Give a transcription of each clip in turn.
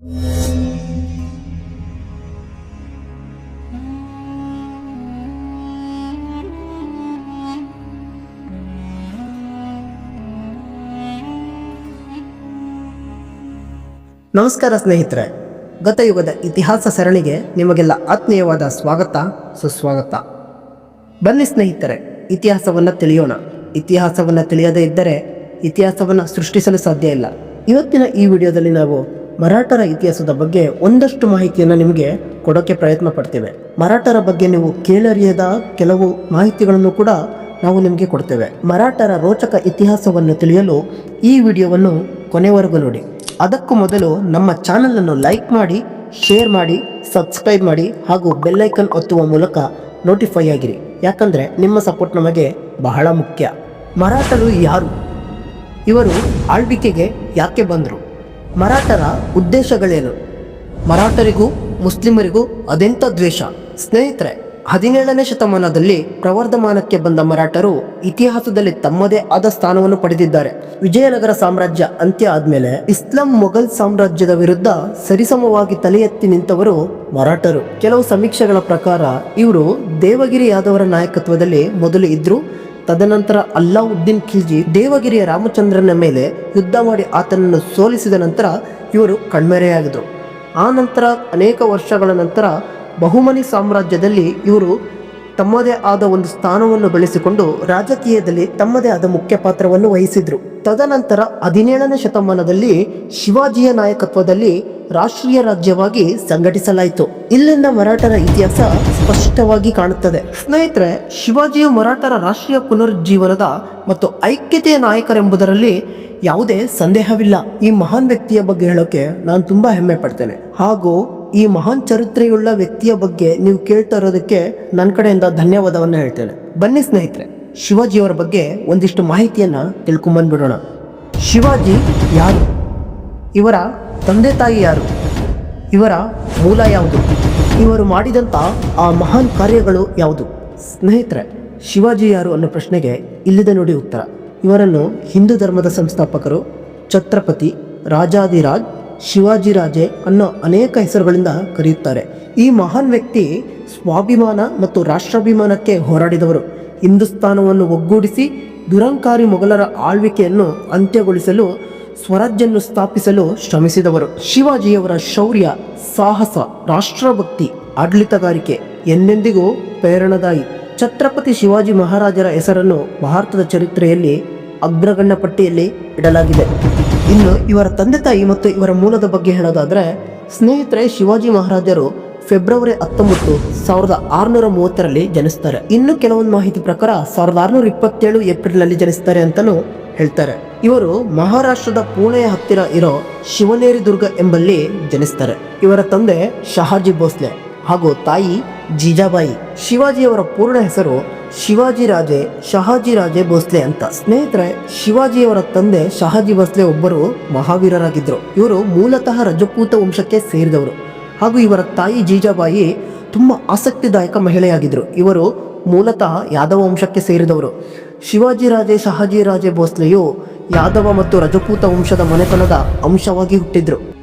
ನಮಸ್ಕಾರ ಸ್ನೇಹಿತರೆ, ಗತಯುಗದ ಇತಿಹಾಸ ಸರಣಿಗೆ ನಿಮಗೆಲ್ಲ ಆತ್ಮೀಯವಾದ ಸ್ವಾಗತ, ಸುಸ್ವಾಗತ. ಬನ್ನಿ ಸ್ನೇಹಿತರೆ, ಇತಿಹಾಸವನ್ನು ತಿಳಿಯೋಣ. ಇತಿಹಾಸವನ್ನು ತಿಳಿಯದೇ ಇದ್ದರೆ ಇತಿಹಾಸವನ್ನು ಸೃಷ್ಟಿಸಲು ಸಾಧ್ಯ ಇಲ್ಲ. ಇವತ್ತಿನ ಈ ವಿಡಿಯೋದಲ್ಲಿ ನಾವು ಮರಾಠರ ಇತಿಹಾಸದ ಬಗ್ಗೆ ಒಂದಷ್ಟು ಮಾಹಿತಿಯನ್ನು ನಿಮಗೆ ಕೊಡೋಕ್ಕೆ ಪ್ರಯತ್ನ ಪಡ್ತೇವೆ. ಮರಾಠರ ಬಗ್ಗೆ ನೀವು ಕೇಳರಿಯದ ಕೆಲವು ಮಾಹಿತಿಗಳನ್ನು ಕೂಡ ನಾವು ನಿಮಗೆ ಕೊಡ್ತೇವೆ. ಮರಾಠರ ರೋಚಕ ಇತಿಹಾಸವನ್ನು ತಿಳಿಯಲು ಈ ವಿಡಿಯೋವನ್ನು ಕೊನೆವರೆಗೂ ನೋಡಿ. ಅದಕ್ಕೂ ಮೊದಲು ನಮ್ಮ ಚಾನಲನ್ನು ಲೈಕ್ ಮಾಡಿ, ಶೇರ್ ಮಾಡಿ, ಸಬ್ಸ್ಕ್ರೈಬ್ ಮಾಡಿ ಹಾಗೂ ಬೆಲ್ಲೈಕನ್ ಒತ್ತುವ ಮೂಲಕ ನೋಟಿಫೈ ಆಗಿರಿ. ಯಾಕಂದರೆ ನಿಮ್ಮ ಸಪೋರ್ಟ್ ನಮಗೆ ಬಹಳ ಮುಖ್ಯ. ಮರಾಠರು ಯಾರು? ಇವರು ಆಳ್ವಿಕೆಗೆ ಯಾಕೆ ಬಂದರು? ಮರಾಠರ ಉದ್ದೇಶಗಳೇನು? ಮರಾಠರಿಗೂ ಮುಸ್ಲಿಮರಿಗೂ ಅದೆಂಥ ದ್ವೇಷ? ಸ್ನೇಹಿತರೆ, ಹದಿನೇಳನೇ ಶತಮಾನದಲ್ಲಿ ಪ್ರವರ್ಧಮಾನಕ್ಕೆ ಬಂದ ಮರಾಠರು ಇತಿಹಾಸದಲ್ಲಿ ತಮ್ಮದೇ ಆದ ಸ್ಥಾನವನ್ನು ಪಡೆದಿದ್ದಾರೆ. ವಿಜಯನಗರ ಸಾಮ್ರಾಜ್ಯ ಅಂತ್ಯ ಆದ್ಮೇಲೆ ಇಸ್ಲಾಂ ಮೊಘಲ್ ಸಾಮ್ರಾಜ್ಯದ ವಿರುದ್ಧ ಸರಿಸಮವಾಗಿ ತಲೆ ಎತ್ತಿ ನಿಂತವರು ಮರಾಠರು. ಕೆಲವು ಸಮೀಕ್ಷೆಗಳ ಪ್ರಕಾರ ಇವರು ದೇವಗಿರಿ ಯಾದವರ ನಾಯಕತ್ವದಲ್ಲಿ ಮೊದಲು ಇದ್ರು ತದನಂತರ ಅಲ್ಲಾವುದ್ದೀನ್ ಖಿಲ್ಜಿ ದೇವಗಿರಿಯ ರಾಮಚಂದ್ರನ ಮೇಲೆ ಯುದ್ಧ ಮಾಡಿ ಆತನನ್ನು ಸೋಲಿಸಿದ ನಂತರ ಇವರು ಕಣ್ಮೆರೆಯಾಗಿದ್ರು. ಆ ನಂತರ ಅನೇಕ ವರ್ಷಗಳ ನಂತರ ಬಹುಮನಿ ಸಾಮ್ರಾಜ್ಯದಲ್ಲಿ ಇವರು ತಮ್ಮದೇ ಆದ ಒಂದು ಸ್ಥಾನವನ್ನು ಬೆಳೆಸಿಕೊಂಡು ರಾಜಕೀಯದಲ್ಲಿ ತಮ್ಮದೇ ಆದ ಮುಖ್ಯ ಪಾತ್ರವನ್ನು ವಹಿಸಿದ್ರು. ತದನಂತರ ಹದಿನೇಳನೇ ಶತಮಾನದಲ್ಲಿ ಶಿವಾಜಿಯ ನಾಯಕತ್ವದಲ್ಲಿ ರಾಷ್ಟ್ರೀಯ ರಾಜ್ಯವಾಗಿ ಸಂಘಟಿಸಲಾಯಿತು. ಇಲ್ಲಿಂದ ಮರಾಠರ ಇತಿಹಾಸ ಸ್ಪಷ್ಟವಾಗಿ ಕಾಣುತ್ತದೆ. ಸ್ನೇಹಿತರೆ, ಶಿವಾಜಿಯು ಮರಾಠರ ರಾಷ್ಟ್ರೀಯ ಪುನರುಜ್ಜೀವನದ ಮತ್ತು ಐಕ್ಯತೆಯ ನಾಯಕರೆಂಬುದರಲ್ಲಿ ಯಾವುದೇ ಸಂದೇಹವಿಲ್ಲ. ಈ ಮಹಾನ್ ವ್ಯಕ್ತಿಯ ಬಗ್ಗೆ ಹೇಳೋಕೆ ನಾನು ತುಂಬಾ ಹೆಮ್ಮೆ ಪಡ್ತೇನೆ. ಹಾಗೂ ಈ ಮಹಾನ್ ಚರಿತ್ರೆಯುಳ್ಳ ವ್ಯಕ್ತಿಯ ಬಗ್ಗೆ ನೀವು ಕೇಳ್ತಾ ಇರೋದಕ್ಕೆ ನನ್ನ ಕಡೆಯಿಂದ ಧನ್ಯವಾದವನ್ನು ಹೇಳ್ತೇನೆ. ಬನ್ನಿ ಸ್ನೇಹಿತರೆ, ಶಿವಾಜಿಯವರ ಬಗ್ಗೆ ಒಂದಿಷ್ಟು ಮಾಹಿತಿಯನ್ನ ತಿಳ್ಕೊಂಬಂದ್ಬಿಡೋಣ ಶಿವಾಜಿ ಯಾರು? ಇವರ ತಂದೆ ತಾಯಿ ಯಾರು? ಇವರ ಮೂಲ ಯಾವುದು? ಇವರು ಮಾಡಿದಂಥ ಆ ಮಹಾನ್ ಕಾರ್ಯಗಳು ಯಾವುದು? ಸ್ನೇಹಿತರೆ, ಶಿವಾಜಿ ಯಾರು ಅನ್ನೋ ಪ್ರಶ್ನೆಗೆ ಇಲ್ಲಿದೆ ನೋಡಿ ಉತ್ತರ. ಇವರನ್ನು ಹಿಂದೂ ಧರ್ಮದ ಸಂಸ್ಥಾಪಕರು ಛತ್ರಪತಿ ರಾಜಾದಿರಾಜ್ ಶಿವಾಜಿರಾಜೆ ಅನ್ನೋ ಅನೇಕ ಹೆಸರುಗಳಿಂದ ಕರೆಯುತ್ತಾರೆ. ಈ ಮಹಾನ್ ವ್ಯಕ್ತಿ ಸ್ವಾಭಿಮಾನ ಮತ್ತು ರಾಷ್ಟ್ರಾಭಿಮಾನಕ್ಕೆ ಹೋರಾಡಿದವರು. ಹಿಂದೂಸ್ತಾನವನ್ನು ಒಗ್ಗೂಡಿಸಿ ದುರಂಕಾರಿ ಮೊಘಲರ ಆಳ್ವಿಕೆಯನ್ನು ಅಂತ್ಯಗೊಳಿಸಲು ಸ್ವರಾಜ್ಯನ್ನು ಸ್ಥಾಪಿಸಲು ಶ್ರಮಿಸಿದವರು. ಶಿವಾಜಿಯವರ ಶೌರ್ಯ, ಸಾಹಸ, ರಾಷ್ಟ್ರಭಕ್ತಿ, ಆಡಳಿತಗಾರಿಕೆ ಎಂದೆಂದಿಗೂ ಪ್ರೇರಣದಾಯಿ. ಛತ್ರಪತಿ ಶಿವಾಜಿ ಮಹಾರಾಜರ ಹೆಸರನ್ನು ಭಾರತದ ಚರಿತ್ರೆಯಲ್ಲಿ ಅಗ್ರಗಣ್ಯ ಪಟ್ಟಿಯಲ್ಲಿ ಇಡಲಾಗಿದೆ. ಇನ್ನು ಇವರ ತಂದೆ ತಾಯಿ ಮತ್ತು ಇವರ ಮೂಲದ ಬಗ್ಗೆ ಹೇಳೋದಾದರೆ, ಸ್ನೇಹಿತರೆ, ಶಿವಾಜಿ ಮಹಾರಾಜರು ಫೆಬ್ರವರಿ ಹತ್ತೊಂಬತ್ತು ಸಾವಿರದ ಆರುನೂರ ಮೂವತ್ತರಲ್ಲಿ ಜನಿಸ್ತಾರೆ. ಇನ್ನು ಕೆಲವೊಂದು ಮಾಹಿತಿ ಪ್ರಕಾರ ಸಾವಿರದ ಆರುನೂರ ಇಪ್ಪತ್ತೇಳು ಏಪ್ರಿಲ್ನಲ್ಲಿ ಜನಿಸ್ತಾರೆ ಅಂತಲೂ ಹೇಳ್ತಾರೆ. ಇವರು ಮಹಾರಾಷ್ಟ್ರದ ಪುಣೆಯ ಹತ್ತಿರ ಇರೋ ಶಿವನೇರಿ ದುರ್ಗ ಎಂಬಲ್ಲಿ ಜನಿಸ್ತಾರೆ. ಇವರ ತಂದೆ ಶಹಾಜಿ ಭೋಸ್ಲೆ. ಹಾಗೂ ತಾಯಿ ಜೀಜಾಬಾಯಿ ಶಿವಾಜಿಯವರ ಪೂರ್ಣ ಹೆಸರು ಶಿವಾಜಿ ರಾಜೆ ಶಹಾಜಿ ರಾಜೆ ಭೋಸ್ಲೆ ಅಂತ. ಸ್ನೇಹಿತರೆ, ಶಿವಾಜಿಯವರ ತಂದೆ ಶಹಾಜಿ ಭೋಸ್ಲೆ ಒಬ್ಬರು ಮಹಾವೀರರಾಗಿದ್ದರು ಇವರು ಮೂಲತಃ ರಜಪೂತ ವಂಶಕ್ಕೆ ಸೇರಿದವರು. ಹಾಗೂ ಇವರ ತಾಯಿ ಜೀಜಾಬಾಯಿ ತುಂಬ ಆಸಕ್ತಿದಾಯಕ ಮಹಿಳೆಯಾಗಿದ್ದರು ಇವರು ಮೂಲತಃ ಯಾದವ ವಂಶಕ್ಕೆ ಸೇರಿದವರು. ಶಿವಾಜಿ ರಾಜೆ ಶಹಾಜಿ ರಾಜೆ ಭೋಸ್ಲೆಯು ಯಾದವ ಮತ್ತು ರಜಪೂತ ವಂಶದ ಮನೆತನದ ಅಂಶವಾಗಿ ಹುಟ್ಟಿದ್ರು.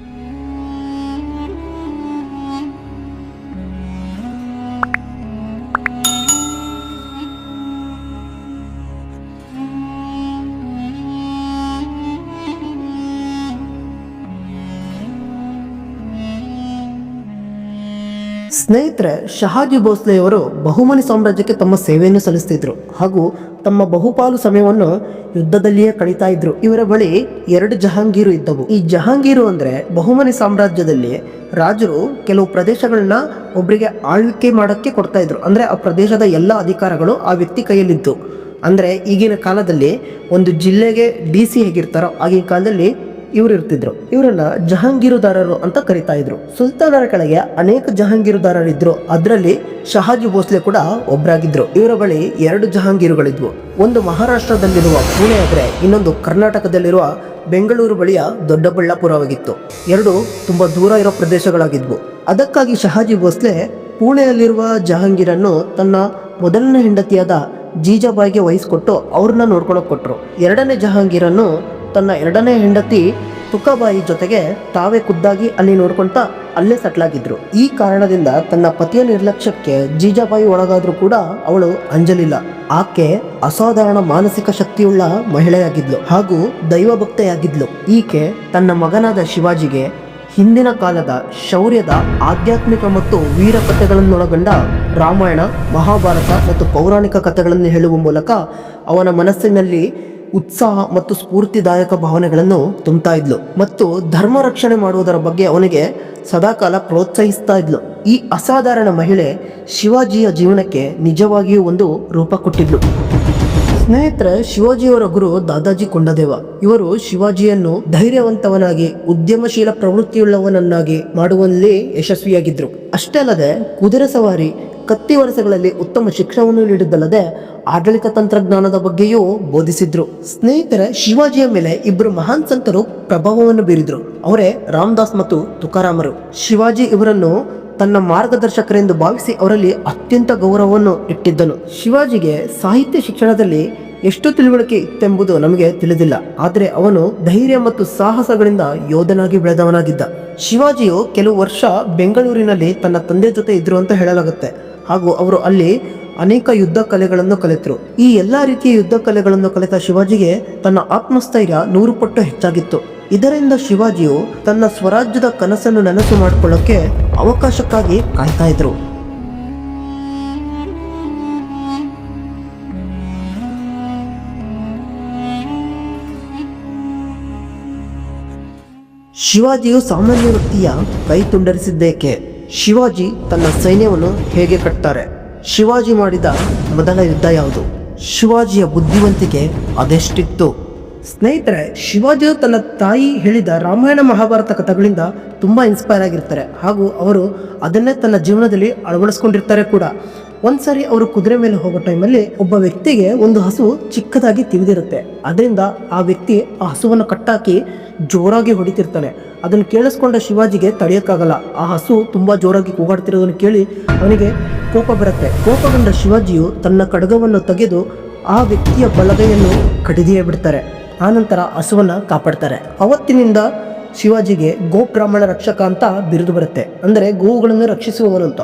ಸ್ನೇಹಿತರೆ, ಶಹಾಜಿ ಭೋಸ್ಲೆಯವರು ಬಹುಮನಿ ಸಾಮ್ರಾಜ್ಯಕ್ಕೆ ತಮ್ಮ ಸೇವೆಯನ್ನು ಸಲ್ಲಿಸ್ತಿದ್ರು ಹಾಗೂ ತಮ್ಮ ಬಹುಪಾಲು ಸಮಯವನ್ನು ಯುದ್ಧದಲ್ಲಿಯೇ ಕಳೀತಾ ಇದ್ರು. ಇವರ ಬಳಿ ಎರಡು ಜಹಾಂಗೀರು ಇದ್ದವು. ಈ ಜಹಾಂಗೀರು ಅಂದ್ರೆ ಬಹುಮನಿ ಸಾಮ್ರಾಜ್ಯದಲ್ಲಿ ರಾಜರು ಕೆಲವು ಪ್ರದೇಶಗಳನ್ನ ಒಬ್ಬರಿಗೆ ಆಳ್ವಿಕೆ ಮಾಡೋಕ್ಕೆ ಕೊಡ್ತಾ ಇದ್ರು. ಅಂದ್ರೆ ಆ ಪ್ರದೇಶದ ಎಲ್ಲ ಅಧಿಕಾರಗಳು ಆ ವ್ಯಕ್ತಿ ಕೈಯಲ್ಲಿದ್ದು ಅಂದ್ರೆ ಈಗಿನ ಕಾಲದಲ್ಲಿ ಒಂದು ಜಿಲ್ಲೆಗೆ ಡಿ ಸಿ ಹೇಗಿರ್ತಾರೋ, ಆಗಿನ ಕಾಲದಲ್ಲಿ ಇವರು ಇರ್ತಿದ್ರು. ಇವರನ್ನ ಜಹಾಂಗೀರುದಾರರು ಅಂತ ಕರಿತಾ ಇದ್ರು. ಸುಲ್ತಾನರ ಕೆಳಗೆ ಅನೇಕ ಜಹಾಂಗೀರುದಾರರಿದ್ರು. ಅದರಲ್ಲಿ ಶಹಾಜಿ ಭೋಸ್ಲೆ ಕೂಡ ಒಬ್ಬರಾಗಿದ್ರು ಇವರ ಬಳಿ ಎರಡು ಜಹಾಂಗೀರುಗಳಿದ್ವು. ಒಂದು ಮಹಾರಾಷ್ಟ್ರದಲ್ಲಿರುವ ಪುಣೆ ಆದರೆ ಇನ್ನೊಂದು ಕರ್ನಾಟಕದಲ್ಲಿರುವ ಬೆಂಗಳೂರು ಬಳಿಯ ದೊಡ್ಡಬಳ್ಳಾಪುರವಾಗಿತ್ತು. ಎರಡು ತುಂಬಾ ದೂರ ಇರೋ ಪ್ರದೇಶಗಳಾಗಿದ್ವು. ಅದಕ್ಕಾಗಿ ಶಹಾಜಿ ಭೋಸ್ಲೆ ಪುಣೆಯಲ್ಲಿರುವ ಜಹಾಂಗೀರನ್ನು ತನ್ನ ಮೊದಲನೇ ಹೆಂಡತಿಯಾದ ಜೀಜಾಬಾಯಿಗೆ ವಹಿಸಿಕೊಟ್ಟು ಅವ್ರನ್ನ ನೋಡ್ಕೊಳಕ್ ಕೊಟ್ರು. ಎರಡನೇ ಜಹಾಂಗೀರನ್ನು ತನ್ನ ಎರಡನೇ ಹೆಂಡತಿ ತುಕಾಬಾಯಿ ಜೊತೆಗೆ ತಾವೇ ಖುದ್ದಾಗಿ ಅಲ್ಲಿ ನೋಡ್ಕೊಳ್ತಾ ಅಲ್ಲೇ ಸೆಟ್ಲ್ ಆಗಿದ್ರು ಈ ಕಾರಣದಿಂದ ತನ್ನ ಪತಿಯ ನಿರ್ಲಕ್ಷ್ಯಕ್ಕೆ ಜೀಜಾಬಾಯಿ ಒಳಗಾದ್ರೂ ಕೂಡ ಅವಳು ಅಂಜಲಿಲ್ಲ. ಆಕೆ ಅಸಾಧಾರಣ ಮಾನಸಿಕ ಶಕ್ತಿಯುಳ್ಳ ಮಹಿಳೆಯಾಗಿದ್ಲು ಹಾಗೂ ದೈವಭಕ್ತೆಯಾಗಿದ್ಲು. ಈಕೆ ತನ್ನ ಮಗನಾದ ಶಿವಾಜಿಗೆ ಹಿಂದಿನ ಕಾಲದ ಶೌರ್ಯದ ಆಧ್ಯಾತ್ಮಿಕ ಮತ್ತು ವೀರ ಕಥೆಗಳನ್ನೊಳಗೊಂಡ ರಾಮಾಯಣ, ಮಹಾಭಾರತ ಮತ್ತು ಪೌರಾಣಿಕ ಕಥೆಗಳನ್ನು ಹೇಳುವ ಮೂಲಕ ಅವನ ಮನಸ್ಸಿನಲ್ಲಿ ಉತ್ಸಾಹ ಮತ್ತು ಸ್ಫೂರ್ತಿದಾಯಕ ಭಾವನೆಗಳನ್ನು ತುಂಬ್ತಾ ಇದ್ಲು ಮತ್ತು ಧರ್ಮ ರಕ್ಷಣೆ ಮಾಡುವುದರ ಬಗ್ಗೆ ಅವನಿಗೆ ಸದಾಕಾಲ ಪ್ರೋತ್ಸಾಹಿಸ್ತಾ ಇದ್ಲು. ಈ ಅಸಾಧಾರಣ ಮಹಿಳೆ ಶಿವಾಜಿಯ ಜೀವನಕ್ಕೆ ನಿಜವಾಗಿಯೂ ಒಂದು ರೂಪ ಕೊಟ್ಟಿದ್ಲು. ಸ್ನೇಹಿತರೆ, ಶಿವಾಜಿಯವರ ಗುರು ದಾದಾಜಿ ಕೊಂಡದೇವ. ಇವರು ಶಿವಾಜಿಯನ್ನು ಧೈರ್ಯವಂತವನಾಗಿ, ಉದ್ಯಮಶೀಲ ಪ್ರವೃತ್ತಿಯುಳ್ಳವನನ್ನಾಗಿ ಮಾಡುವಲ್ಲಿ ಯಶಸ್ವಿಯಾಗಿದ್ರು. ಅಷ್ಟೇ ಅಲ್ಲದೆ, ಕುದುರೆ ಸವಾರಿ ಕತ್ತಿ ವರಸೆಗಳಲ್ಲಿ ಉತ್ತಮ ಶಿಕ್ಷಣವನ್ನು ನೀಡಿದ್ದಲ್ಲದೆ ಆಡಳಿತ ತಂತ್ರಜ್ಞಾನದ ಬಗ್ಗೆಯೂ ಬೋಧಿಸಿದ್ರು. ಸ್ನೇಹಿತರ ಶಿವಾಜಿಯ ಮೇಲೆ ಇಬ್ಬರು ಮಹಾನ್ ಸಂತರು ಪ್ರಭಾವವನ್ನು ಬೀರಿದ್ರು. ಅವರೇ ರಾಮದಾಸ್ ಮತ್ತು ತುಕಾರಾಮರು. ಶಿವಾಜಿ ಇವರನ್ನು ತನ್ನ ಮಾರ್ಗದರ್ಶಕರೆಂದು ಭಾವಿಸಿ ಅವರಲ್ಲಿ ಅತ್ಯಂತ ಗೌರವವನ್ನು ಇಟ್ಟಿದ್ದನು. ಶಿವಾಜಿಗೆ ಸಾಹಿತ್ಯ ಶಿಕ್ಷಣದಲ್ಲಿ ಎಷ್ಟು ತಿಳುವಳಿಕೆ ಇತ್ತೆಂಬುದು ನಮಗೆ ತಿಳಿದಿಲ್ಲ. ಆದರೆ ಅವನು ಧೈರ್ಯ ಮತ್ತು ಸಾಹಸಗಳಿಂದ ಯೋಧನಾಗಿ ಬೆಳೆದವನಾಗಿದ್ದ. ಶಿವಾಜಿಯು ಕೆಲವು ವರ್ಷ ಬೆಂಗಳೂರಿನಲ್ಲಿ ತನ್ನ ತಂದೆ ಜೊತೆ ಇದ್ರು ಅಂತ ಹೇಳಲಾಗುತ್ತೆ. ಹಾಗೂ ಅವರು ಅಲ್ಲಿ ಅನೇಕ ಯುದ್ಧ ಕಲೆಗಳನ್ನು ಕಲಿತರು. ಈ ಎಲ್ಲಾ ರೀತಿಯ ಯುದ್ಧ ಕಲೆಗಳನ್ನು ಕಲಿತ ಶಿವಾಜಿಗೆ ತನ್ನ ಆತ್ಮಸ್ಥೈರ್ಯ ನೂರು ಪಟ್ಟು ಹೆಚ್ಚಾಗಿತ್ತು. ಇದರಿಂದ ಶಿವಾಜಿಯು ತನ್ನ ಸ್ವರಾಜ್ಯದ ಕನಸನ್ನು ನನಸು ಮಾಡಿಕೊಳ್ಳಕ್ಕೆ ಅವಕಾಶಕ್ಕಾಗಿ ಕಾಯ್ತಾ ಇದ್ರು. ಶಿವಾಜಿಯು ಸಾಮಾನ್ಯ ವೃತ್ತಿಯ ಕೈ ತುಂಡರಿಸಿದ್ದೇಕೆ? ಶಿವಾಜಿ ತನ್ನ ಸೈನ್ಯವನ್ನು ಹೇಗೆ ಕಟ್ತಾರೆ? ಶಿವಾಜಿ ಮಾಡಿದ ಮೊದಲ ಯುದ್ಧ ಯಾವುದು? ಶಿವಾಜಿಯ ಬುದ್ಧಿವಂತಿಕೆ ಅದೆಷ್ಟಿತ್ತು? ಸ್ನೇಹಿತರೆ, ಶಿವಾಜಿಯು ತನ್ನ ತಾಯಿ ಹೇಳಿದ ರಾಮಾಯಣ ಮಹಾಭಾರತ ಕಥೆಗಳಿಂದ ತುಂಬ ಇನ್ಸ್ಪೈರ್ ಆಗಿರ್ತಾರೆ ಹಾಗೂ ಅವರು ಅದನ್ನೇ ತನ್ನ ಜೀವನದಲ್ಲಿ ಅಳವಡಿಸ್ಕೊಂಡಿರ್ತಾರೆ ಕೂಡ. ಒಂದ್ಸರಿ ಅವರು ಕುದುರೆ ಮೇಲೆ ಹೋಗೋ ಟೈಮಲ್ಲಿ ಒಬ್ಬ ವ್ಯಕ್ತಿಗೆ ಒಂದು ಹಸು ಚಿಕ್ಕದಾಗಿ ತಿವಿದಿರುತ್ತೆ. ಅದರಿಂದ ಆ ವ್ಯಕ್ತಿ ಆ ಹಸುವನ್ನು ಕಟ್ಟಾಕಿ ಜೋರಾಗಿ ಹೊಡಿತಿರ್ತಾನೆ. ಅದನ್ನು ಕೇಳಿಸ್ಕೊಂಡ ಶಿವಾಜಿಗೆ ತಡೆಯೋಕ್ಕಾಗಲ್ಲ. ಆ ಹಸು ತುಂಬಾ ಜೋರಾಗಿ ಕೂಗಾಡ್ತಿರೋದನ್ನು ಕೇಳಿ ಅವನಿಗೆ ಕೋಪ ಬರುತ್ತೆ. ಕೋಪಗೊಂಡ ಶಿವಾಜಿಯು ತನ್ನ ಕಡಗವನ್ನು ತೆಗೆದು ಆ ವ್ಯಕ್ತಿಯ ಬಲಗೈಯನ್ನು ಕಡಿದಿಯೇ ಬಿಡ್ತಾರೆ. ಆನಂತರ ಹಸುವನ್ನ ಕಾಪಾಡ್ತಾರೆ. ಅವತ್ತಿನಿಂದ ಶಿವಾಜಿಗೆ ಗೋ ಬ್ರಾಹ್ಮಣ ರಕ್ಷಕ ಅಂತ ಬಿರುದು ಬರುತ್ತೆ. ಅಂದರೆ ಗೋವುಗಳನ್ನು ರಕ್ಷಿಸುವವನು ಅಂತ.